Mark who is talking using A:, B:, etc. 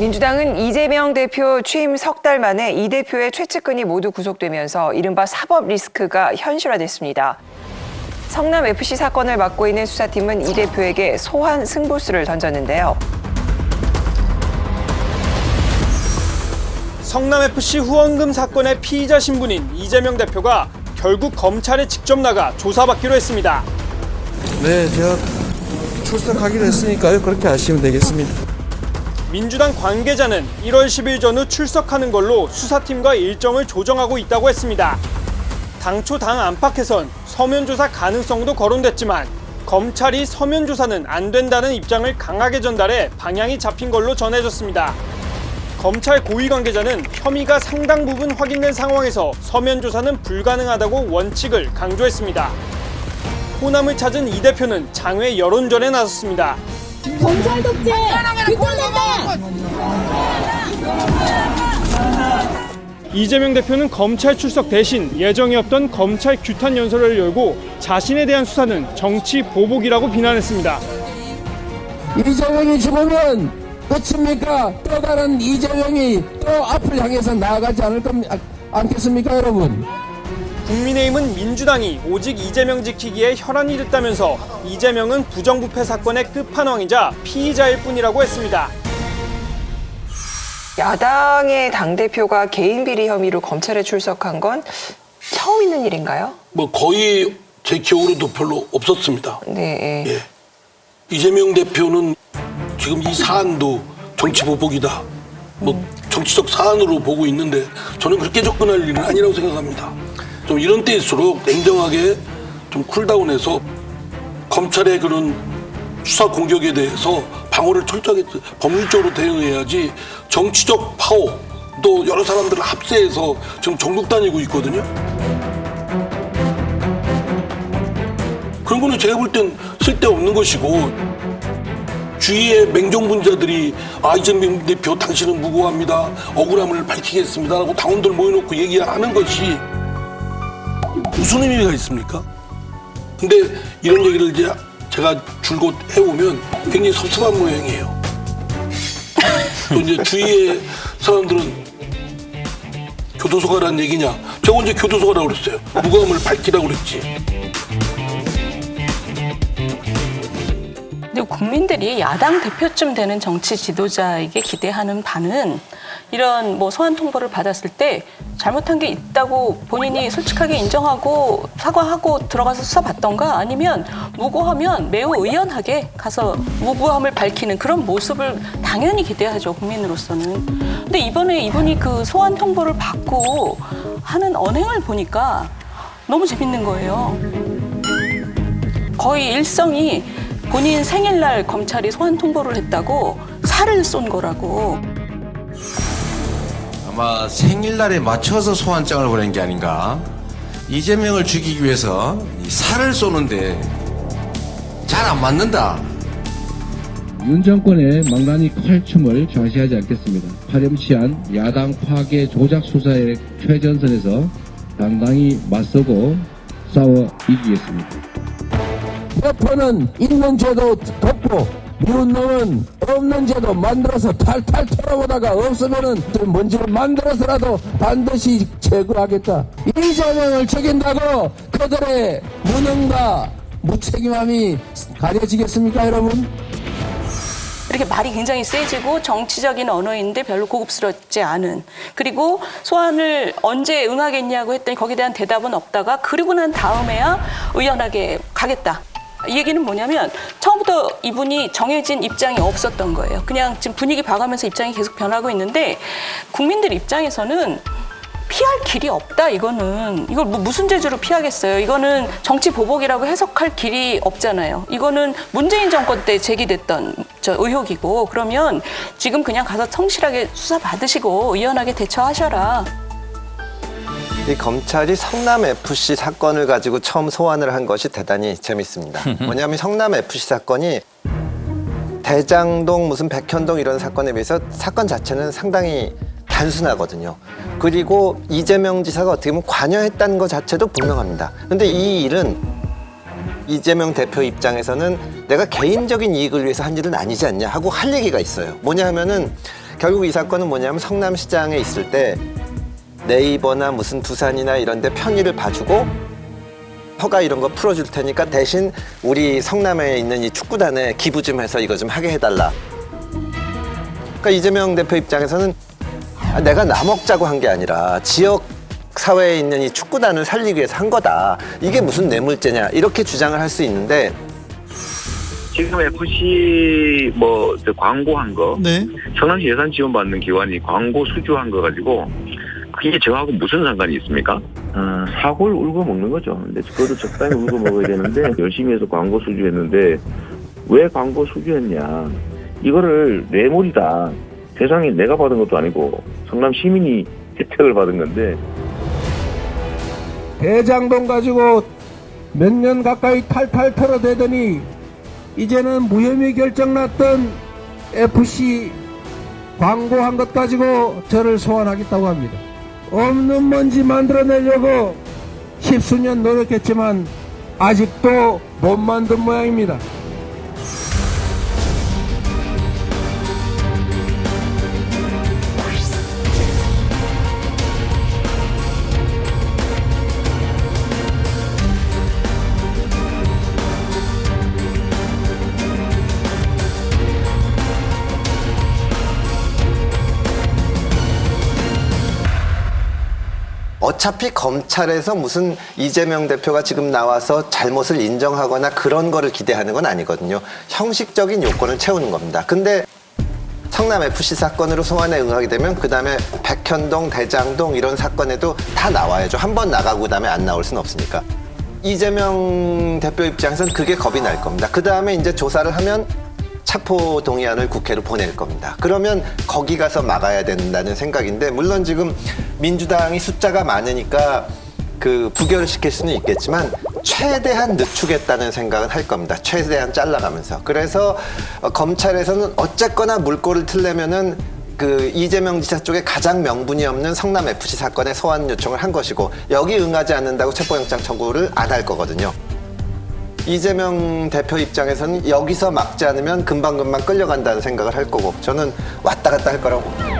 A: 민주당은 이재명 대표 취임 석 달 만에 이 대표의 최측근이 모두 구속되면서 이른바 사법 리스크가 현실화됐습니다. 성남 FC 사건을 맡고 있는 수사팀은 이 대표에게 소환 승부수를 던졌는데요.
B: 성남FC 후원금 사건의 피의자 신분인 이재명 대표가 결국 검찰에 직접 나가 조사받기로 했습니다.
C: 네, 제가 출석하기로 했으니까요. 그렇게 하시면 되겠습니다.
B: 민주당 관계자는 1월 10일 전후 출석하는 걸로 수사팀과 일정을 조정하고 있다고 했습니다. 당초 당 안팎에선 서면 조사 가능성도 거론됐지만 검찰이 서면 조사는 안 된다는 입장을 강하게 전달해 방향이 잡힌 걸로 전해졌습니다. 검찰 고위 관계자는 혐의가 상당 부분 확인된 상황에서 서면 조사는 불가능하다고 원칙을 강조했습니다. 호남을 찾은 이 대표는 장외 여론전에 나섰습니다.
D: 검찰 독재
B: 이재명 대표는 검찰 출석 대신 예정이 없던 검찰 규탄 연설을 열고 자신에 대한 수사는 정치 보복이라고 비난했습니다.
E: 이재명이 죽으면 끝입니까? 또 다른 이재명이 또 앞을 향해서 나아가지 않을 겁니까? 않겠습니까, 여러분?
B: 국민의힘은 민주당이 오직 이재명 지키기에 혈안이 됐다면서 이재명은 부정부패 사건의 끝판왕이자 피의자일 뿐이라고 했습니다.
A: 야당의 당대표가 개인 비리 혐의로 검찰에 출석한 건 처음 있는 일인가요?
F: 뭐 거의 제 기억으로도 별로 없었습니다.
A: 네.
F: 예. 이재명 대표는 지금 이 사안도 정치 보복이다. 뭐 정치적 사안으로 보고 있는데 저는 그렇게 접근할 일은 아니라고 생각합니다. 좀 이런 때일수록 냉정하게 좀 쿨다운해서 검찰의 그런 수사 공격에 대해서 방어를 철저하게 법률적으로 대응해야지 정치적 파워 또 여러 사람들을 합세해서 지금 전국 다니고 있거든요. 그런 거는 제가 볼 땐 쓸데없는 것이고 주위의 맹정분자들이 아 이재명 대표 당신은 무고합니다 억울함을 밝히겠습니다라고 당원들 모여놓고 얘기하는 것이 무슨 의미가 있습니까? 근데 이런 얘기를 이제 제가 줄곧 해오면 굉장히 섭섭한 모양이에요. 또 이제 주위의 사람들은 교도소 가라는 얘기냐? 제가 언제 교도소 가라고 그랬어요. 무고함을 밝히라고 그랬지.
G: 근데 국민들이 야당 대표쯤 되는 정치 지도자에게 기대하는 바는 이런 뭐 소환 통보를 받았을 때 잘못한 게 있다고 본인이 솔직하게 인정하고 사과하고 들어가서 수사받던가 아니면 무고하면 매우 의연하게 가서 무고함을 밝히는 그런 모습을 당연히 기대하죠 국민으로서는. 근데 이번에 이분이 그 소환 통보를 받고 하는 언행을 보니까 너무 재밌는 거예요. 거의 일성이 본인 생일날 검찰이 소환 통보를 했다고 살을 쏜 거라고.
H: 아마 생일날에 맞춰서 소환장을 보낸 게 아닌가. 이재명을 죽이기 위해서 이 살을 쏘는데 잘 안 맞는다.
I: 윤 정권의 망나니 칼춤을 좌시하지 않겠습니다. 파렴치한 야당 파괴 조작 수사의 최전선에서 당당히 맞서고 싸워 이기겠습니다.
E: 대표는 있는 죄도 덮고 미운 놈은 없는 죄도 만들어서 탈탈 털어보다가 없으면은 뭔지를 만들어서라도 반드시 제거하겠다. 이재명을 죽인다고 그들의 무능과 무책임함이 가려지겠습니까, 여러분?
G: 이렇게 말이 굉장히 세지고 정치적인 언어인데 별로 고급스럽지 않은 그리고 소환을 언제 응하겠냐고 했더니 거기에 대한 대답은 없다가 그리고 난 다음에야 의연하게 가겠다. 이 얘기는 뭐냐면 처음부터 이분이 정해진 입장이 없었던 거예요. 그냥 지금 분위기 봐가면서 입장이 계속 변하고 있는데 국민들 입장에서는 피할 길이 없다 이거는. 이걸 뭐 무슨 재주로 피하겠어요? 이거는 정치 보복이라고 해석할 길이 없잖아요. 이거는 문재인 정권 때 제기됐던 저 의혹이고 그러면 지금 그냥 가서 성실하게 수사 받으시고 의연하게 대처하셔라
J: 이 검찰이 성남 FC 사건을 가지고 처음 소환을 한 것이 대단히 재밌습니다. 뭐냐면 성남 FC 사건이 대장동 무슨 백현동 이런 사건에 비해서 사건 자체는 상당히 단순하거든요. 그리고 이재명 지사가 어떻게 보면 관여했다는 것 자체도 분명합니다. 근데 이 일은 이재명 대표 입장에서는 내가 개인적인 이익을 위해서 한 일은 아니지 않냐 하고 할 얘기가 있어요. 뭐냐 하면은 결국 이 사건은 뭐냐면 성남시장에 있을 때 네이버나 무슨 두산이나 이런 데 편의를 봐주고 허가 이런 거 풀어줄 테니까 대신 우리 성남에 있는 이 축구단에 기부 좀 해서 이거 좀 하게 해달라. 그러니까 이재명 대표 입장에서는 아, 내가 나 먹자고 한 게 아니라 지역 사회에 있는 이 축구단을 살리기 위해서 한 거다. 이게 무슨 뇌물죄냐 이렇게 주장을 할 수 있는데
K: 지금 FC 뭐저 광고한 거
C: 네.
K: 성남시 예산 지원 받는 기관이 광고 수주한 거 가지고 그게 저하고 무슨 상관이 있습니까?
L: 아, 사골 울고 먹는 거죠. 근데 그것도 적당히 울고 먹어야 되는데 열심히 해서 광고 수주했는데 왜 광고 수주했냐? 이거를 뇌물이다. 대상이 내가 받은 것도 아니고 성남 시민이 혜택을 받은 건데
E: 대장동 가지고 몇 년 가까이 탈탈 털어대더니 이제는 무혐의 결정 났던 FC 광고한 것 가지고 저를 소환하겠다고 합니다. 없는 먼지 만들어내려고 십수년 노력했지만 아직도 못 만든 모양입니다.
J: 어차피 검찰에서 무슨 이재명 대표가 지금 나와서 잘못을 인정하거나 그런 거를 기대하는 건 아니거든요. 형식적인 요건을 채우는 겁니다. 근데 성남 FC 사건으로 소환에 응하게 되면 그 다음에 백현동, 대장동 이런 사건에도 다 나와야죠. 한 번 나가고 그다음에 안 나올 수는 없으니까. 이재명 대표 입장에서는 그게 겁이 날 겁니다. 그 다음에 이제 조사를 하면 체포 동의안을 국회로 보낼 겁니다. 그러면 거기 가서 막아야 된다는 생각인데 물론 지금 민주당이 숫자가 많으니까 그 부결시킬 수는 있겠지만 최대한 늦추겠다는 생각은 할 겁니다. 최대한 잘라가면서. 그래서 어, 검찰에서는 어쨌거나 물꼬를 틀려면은 그 이재명 지사 쪽에 가장 명분이 없는 성남 FC 사건의 소환 요청을 한 것이고 여기 응하지 않는다고 체포영장 청구를 안 할 거거든요. 이재명 대표 입장에서는 여기서 막지 않으면 금방금방 끌려간다는 생각을 할 거고 저는 왔다 갔다 할 거라고.